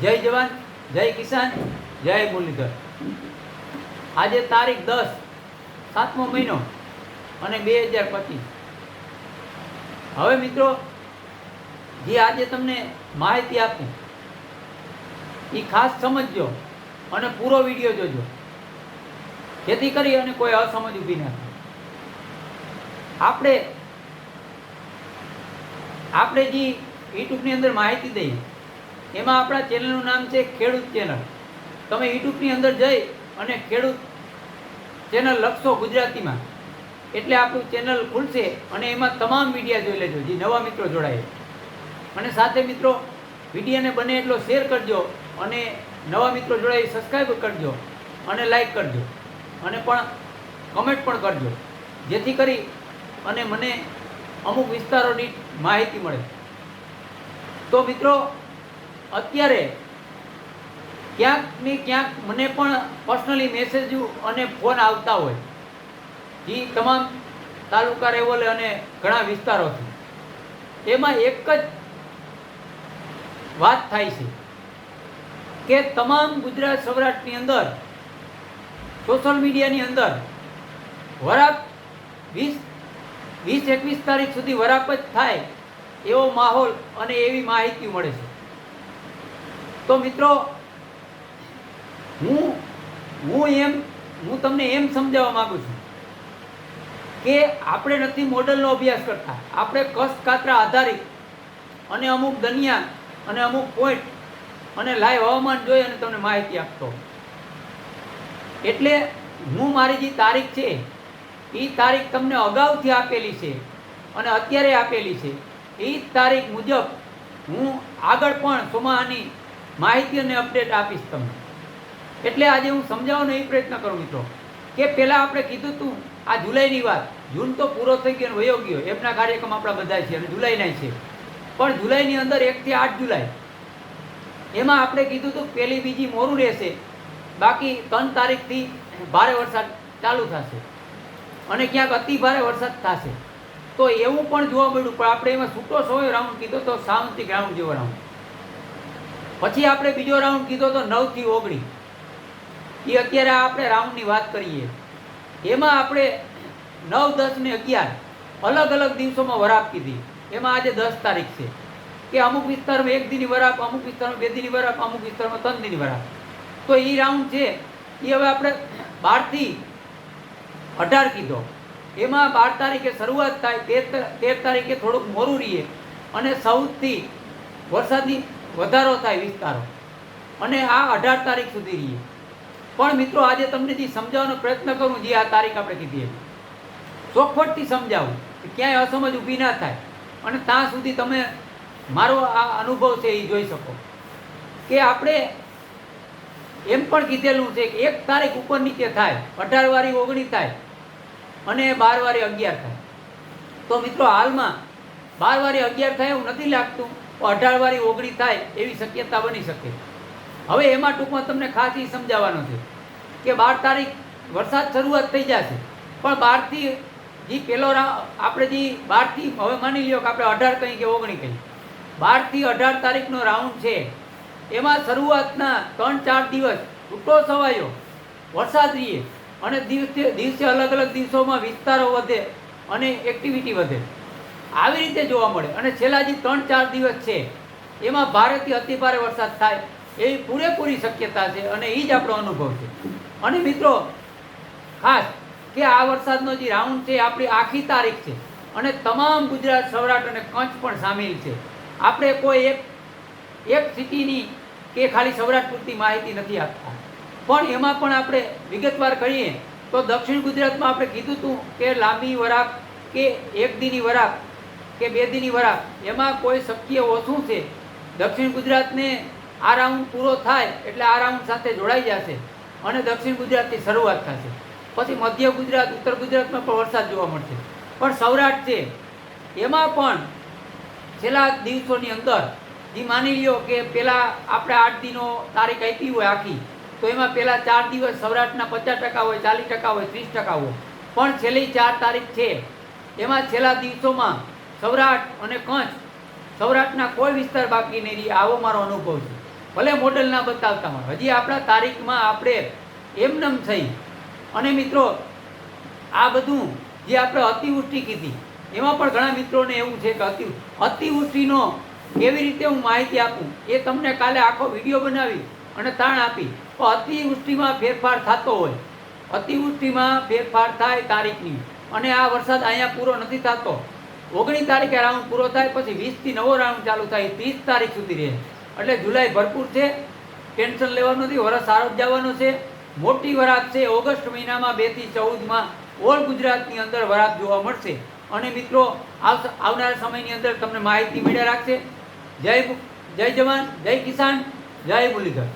જય જવાન, જય કિસાન, જય મુરલીધર. આજે તારીખ દસ, સાતમો મહિનો અને બે હજાર પચીસ. હવે મિત્રો, જે આજે તમને માહિતી આપું એ ખાસ સમજજો અને પૂરો વીડિયો જોજો. જેથી કરી અને કોઈ અસમજ ઊભી ના આપણે આપણે જે યુટ્યુબની અંદર માહિતી દઈએ એમાં આપણા ચેનલનું નામ છે ખેડૂત ચેનલ. તમે યુટ્યુબની અંદર જઈ અને ખેડૂત ચેનલ લખશો ગુજરાતીમાં. એટલે આપણું ચેનલ ખુલશે અને એમાં તમામ વિડીયા જોઈ લેજો, જે નવા મિત્રો જોડાય અને સાથે મિત્રો વિડીયોને બને એટલો શેર કરજો અને નવા મિત્રો જોડાય સબસ્ક્રાઈબ કરજો અને લાઈક કરજો. અને પણ કમેન્ટ પણ કરજો. જેથી કરી અને મને અમુક વિસ્તારોની માહિતી મળે. તો મિત્રો અત્યારે ક્યાંક ને ક્યાંક મને પણ પર્સનલી મેસેજ અને ફોન આવતા હોય. એ તમામ તાલુકા લેવલે અને ઘણા વિસ્તારોથી. એમાં એક જ વાત થાય છે કે તમામ ગુજરાત સૌરાષ્ટ્રની અંદર સોશિયલ મીડિયાની અંદર વરાપ વીસ વીસ, એકવીસ તારીખ સુધી વરાપ જ થાય એવો માહોલ અને એવી માહિતી મળે છે. તો મિત્રો, હું હું એમ, હું તમને એમ સમજાવવા માંગુ છું કે આપણે નથી મોડલનો અભ્યાસ કરતા. આપણે કષ્ટ કાતરા આધારિત અને અમુક દનિયા અને અમુક પોઈન્ટ અને લાઈવ હવામાન જોઈ અને તમને માહિતી આપતો. એટલે હું મારી જે તારીખ છે, એ તારીખ તમને અગાઉથી આપેલી છે અને અત્યારે આપેલી છે. એ તારીખ મુજબ હું આગળ પણ સોમાહાની માહિતી અને અપડેટ આપીશ તમને. એટલે આજે હું સમજાવવાનો એ પ્રયત્ન કરું મિત્રો, કે પહેલાં આપણે કીધું હતું આ જુલાઈની વાત. જૂન તો પૂરો થઈ ગયો વયો ગયો. એમના કાર્યક્રમ આપણા બધા છે અને જુલાઈના છે. પણ જુલાઈની અંદર એકથી આઠ જુલાઈ. એમાં આપણે કીધું હતું પહેલી બીજી મોરું રહેશે. બાકી ત્રણ તારીખથી ભારે વરસાદ ચાલુ થશે. અને ક્યાંક અતિ ભારે વરસાદ થશે. તો એવું પણ જોવા મળ્યું. પણ આપણે એમાં છૂટો સોય રાઉન્ડ કીધો તો સાવંતિક ગ્રાઉન્ડ જેવો રાઉન્ડ પછી આપણે બીજો રાઉન્ડ કીધો તો નવથી ઓગણી. એ અત્યારે આપણે રાઉન્ડની વાત કરીએ. એમાં આપણે નવ, દસ ને અગિયાર અલગ અલગ દિવસોમાં વરાપ કીધી. એમાં આજે દસ તારીખ છે. કે અમુક વિસ્તારમાં એક દિની વરાપ, અમુક વિસ્તારમાં બે દિની વરાપ, અમુક વિસ્તારમાં ત્રણ દિની વરાપ. તો એ રાઉન્ડ છે એ હવે આપણે બારથી અઢાર કીધો. એમાં બાર તારીખે શરૂઆત થાય, તેર તેર તારીખે થોડુંક મોરું રહીએ. અને સૌથી વરસાદની વધારો થાય વિસ્તારો. અને આ અઢાર તારીખ સુધી રહીએ. પણ મિત્રો, આજે તમને જે સમજાવવાનો પ્રયત્ન કરું, જે આ તારીખ આપણે કીધી એમ ચોખવટથી સમજાવું કે ક્યાંય અસમજ ઊભી ના થાય. અને ત્યાં સુધી તમે મારો આ અનુભવ છે એ જોઈ શકો. કે આપણે એમ પણ કીધેલું છે કે એક તારીખ ઉપર નીચે થાય, અઢાર વારી ઓગણી થાય, અને બાર વારી અગિયાર થાય. તો મિત્રો, હાલમાં બાર વારી અગિયાર થાય એવું નથી લાગતું. પણ અઢાર વારી ઓગણી થાય એવી શક્યતા બની શકે. હવે એમાં ટૂંકમાં તમને ખાસ એ સમજાવવાનો છે કે બાર તારીખ વરસાદ શરૂઆત થઈ જશે, પણ બારથી જે પહેલો આપણે જે બારથી, હવે માની લ્યો કે આપણે અઢાર કંઈ કે ઓગણી કહી બારથી અઢાર તારીખનો રાઉન્ડ છે. એમાં શરૂઆતના ત્રણ ચાર દિવસ છૂટો સવાયો, વરસાદ રહીએ અને દિવસે દિવસે અલગ અલગ દિવસોમાં વિસ્તારો વધે અને એક્ટિવિટી વધે. આવી રીતે જોવા મળે. અને છેલ્લા જે ત્રણ ચાર દિવસ છે, એમાં ભારેથી અતિભારે વરસાદ થાય એવી પૂરેપૂરી શક્યતા છે અને એ જ આપણો અનુભવ છે. અને મિત્રો, ખાસ કે આ વરસાદનો જે રાઉન્ડ છે, આપણી આખી તારીખ છે અને તમામ ગુજરાત, સૌરાષ્ટ્ર અને કચ્છ પણ સામેલ છે. આપણે કોઈ એક એક સિટીની કે ખાલી સૌરાષ્ટ્ર પૂરતી માહિતી નથી આપતા. પણ એમાં પણ આપણે વિગતવાર કરીએ, તો દક્ષિણ ગુજરાતમાં આપણે કીધું હતું કે લાંબી વરાક કે એક દીની વરાપ કે બે દીની વરાપ એમાં કોઈ શક્ય ઓછું છે. દક્ષિણ ગુજરાતને આ રાઉન્ડ પૂરો થાય એટલે આ રાઉન્ડ સાથે જોડાઈ જશે અને દક્ષિણ ગુજરાતની શરૂઆત થશે. પછી મધ્ય ગુજરાત, ઉત્તર ગુજરાતમાં પણ વરસાદ જોવા મળશે. પણ સૌરાષ્ટ્ર છે. એમાં પણ છેલ્લા દિવસોની અંદર જે માની લ્યો કે પહેલાં આપણે આઠ દિનો તારીખ આપી હોય આખી, તો એમાં પહેલાં ચાર દિવસ સૌરાષ્ટ્રના પચાસ ટકા હોય, ચાલીસ ટકા હોય, ત્રીસ ટકા હોય. પણ છેલ્લી ચાર તારીખ છે. એમાં છેલ્લા દિવસોમાં સૌરાષ્ટ્ર અને કચ્છ સૌરાષ્ટ્રના કોઈ વિસ્તાર બાકી નહીં રહે. આવો મારો અનુભવ છે. ભલે મોડલ ના બતાવતા હોય. હજી આપણા તારીખમાં આપણે એમનેમ થઈ. અને મિત્રો, આ બધું જે આપણે અતિવૃષ્ટિ કીધી, એમાં પણ ઘણા મિત્રોને એવું છે કે અતિ અતિવૃષ્ટિનો કેવી રીતે હું માહિતી આપું? એ તમને કાલે આખો વીડિયો બનાવી અને તાણ આપી. તો અતિવૃષ્ટિમાં ફેરફાર થતો હોય. અતિવૃષ્ટિમાં ફેરફાર થાય તારીખની. અને આ વરસાદ અહીંયા પૂરો નથી થતો. ઓગણીસ તારીખે રાઉન્ડ પૂરો થાય, પછી વીસથી નવો રાઉન્ડ ચાલુ થાય ત્રીસ તારીખ સુધી રહે. એટલે જુલાઈ ભરપૂર છે ટેન્શન લેવાનું નથી, વરસ સારો જવાનો છે. મોટી વરાત છે, ઓગસ્ટ મહિનામાં બેથી ચૌદમાં ઓલ ગુજરાતની અંદર વરાત જોવા મળશે. અને મિત્રો આવનારા સમયની અંદર તમને માહિતી મળ્યા રાખશે. જય જય જવાન, જય કિસાન, જય મુરલીધર.